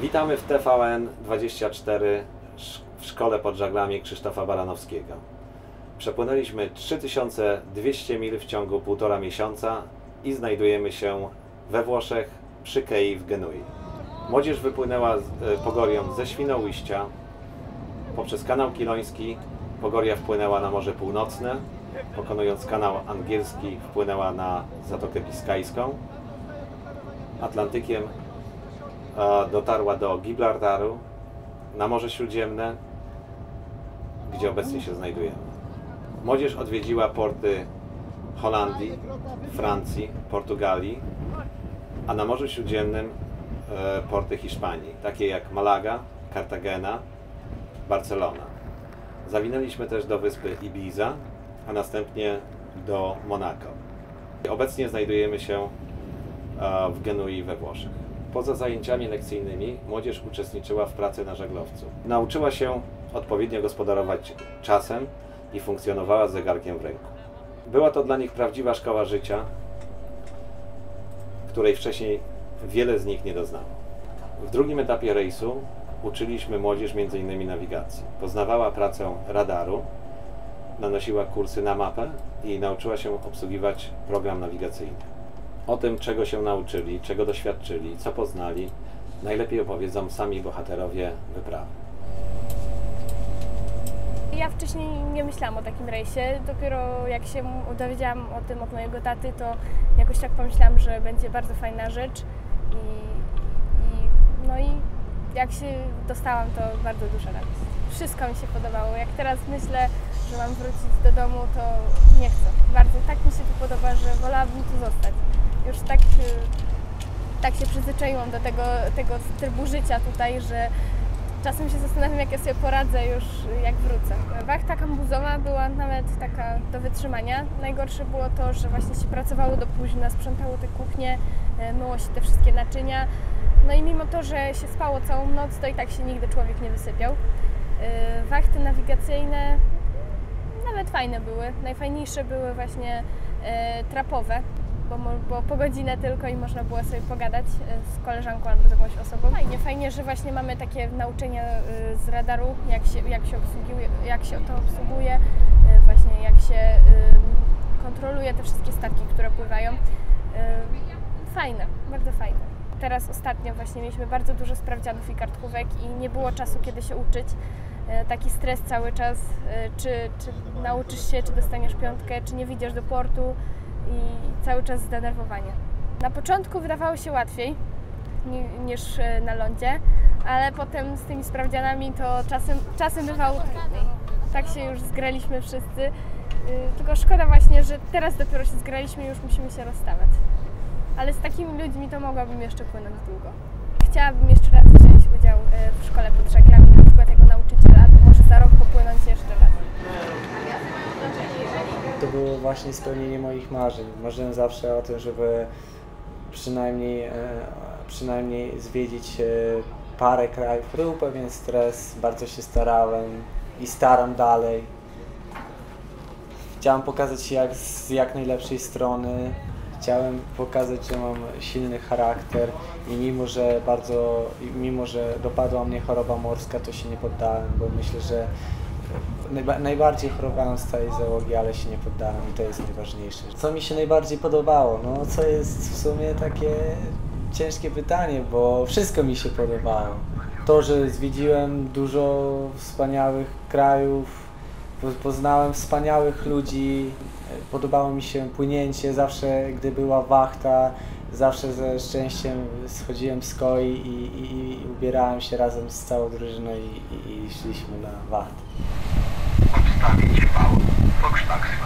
Witamy w TVN 24 sz- w szkole pod żaglami Krzysztofa Baranowskiego. Przepłynęliśmy 3200 mil w ciągu półtora miesiąca i znajdujemy się we Włoszech przy Kei w Genui. Młodzież wypłynęła e, Pogorią ze Świnoujścia poprzez kanał Kiloński. Pogoria wpłynęła na Morze Północne, pokonując kanał angielski wpłynęła na Zatokę Biskajską. Atlantykiem dotarła do Gibraltaru na Morze Śródziemne, gdzie obecnie się znajdujemy. Młodzież odwiedziła porty Holandii, Francji, Portugalii, a na Morzu Śródziemnym e, porty Hiszpanii, takie jak Malaga, Cartagena, Barcelona. Zawinęliśmy też do wyspy Ibiza, a następnie do Monako. Obecnie znajdujemy się e, w Genui we Włoszech. Poza zajęciami lekcyjnymi młodzież uczestniczyła w pracy na żaglowcu. Nauczyła się odpowiednio gospodarować czasem i funkcjonowała z zegarkiem w ręku. Była to dla nich prawdziwa szkoła życia, której wcześniej wiele z nich nie doznało. W drugim etapie rejsu uczyliśmy młodzież m.in. nawigacji. Poznawała pracę radaru, nanosiła kursy na mapę i nauczyła się obsługiwać program nawigacyjny. O tym, czego się nauczyli, czego doświadczyli, co poznali, najlepiej opowiedzą sami bohaterowie wyprawy. Ja wcześniej nie myślałam o takim rejsie. Dopiero jak się dowiedziałam o tym od mojego taty, to jakoś tak pomyślałam, że będzie bardzo fajna rzecz. I, i, no i jak się dostałam, to bardzo duża radość. Wszystko mi się podobało. Jak teraz myślę, że mam wrócić do domu, to nie chcę. Bardzo tak mi się tu podoba, że wolałabym tu zostać. Już tak, y, tak się przyzwyczaiłam do tego, tego trybu życia tutaj, że Czasem się zastanawiam, jak ja sobie poradzę już, jak wrócę. Wachta kambuzowa była nawet taka do wytrzymania. Najgorsze było to, że właśnie się pracowało do późna, sprzątało te kuchnie, e, myło się te wszystkie naczynia. No i mimo to, że się spało całą noc, to i tak się nigdy człowiek nie wysypiał. E, Wachty nawigacyjne nawet fajne były. Najfajniejsze były właśnie e, trapowe, bo, po godzinę tylko i można było sobie pogadać e, z koleżanką albo z jakąś osobą. Fajnie, fajnie, że właśnie mamy takie nauczenia e, z radaru, jak się, jak się, obsługuje, jak się to obsługuje, e, właśnie jak się kontroluje te wszystkie statki, które pływają. Fajne, bardzo fajne. Teraz ostatnio właśnie mieliśmy bardzo dużo sprawdzianów i kartkówek i nie było czasu, kiedy się uczyć. Taki stres cały czas, czy, czy nauczysz się, czy dostaniesz piątkę, czy nie wyjdziesz do portu i cały czas zdenerwowanie. Na początku wydawało się łatwiej ni- niż e, na lądzie, ale potem z tymi sprawdzianami to czasem, czasem bywało trudniej. Tak się już zgraliśmy wszyscy, y, tylko szkoda właśnie, że teraz dopiero się zgraliśmy i już musimy się rozstawać. Ale z takimi ludźmi to mogłabym jeszcze płynąć długo. Chciałabym właśnie spełnienie moich marzeń. Marzyłem zawsze o tym, żeby przynajmniej, e, przynajmniej zwiedzić e, parę krajów. Był pewien stres, bardzo się starałem i staram dalej. Chciałem pokazać jak, z jak najlepszej strony. Chciałem pokazać, że mam silny charakter i mimo, że bardzo, mimo, że dopadła mnie choroba morska, to się nie poddałem, bo myślę, że Najba najbardziej chorowałem z całej załogi, ale się nie poddałem i to jest najważniejsze. Co mi się najbardziej podobało? No, co jest w sumie takie ciężkie pytanie, bo wszystko mi się podobało. To, że zwiedziłem dużo wspaniałych krajów, po- poznałem wspaniałych ludzi, podobało mi się płynięcie, zawsze gdy była wachta, zawsze ze szczęściem schodziłem z koi i, i, i ubierałem się razem z całą drużyną i, i, i szliśmy na wachtę. Odstawić wał. Fox Taxi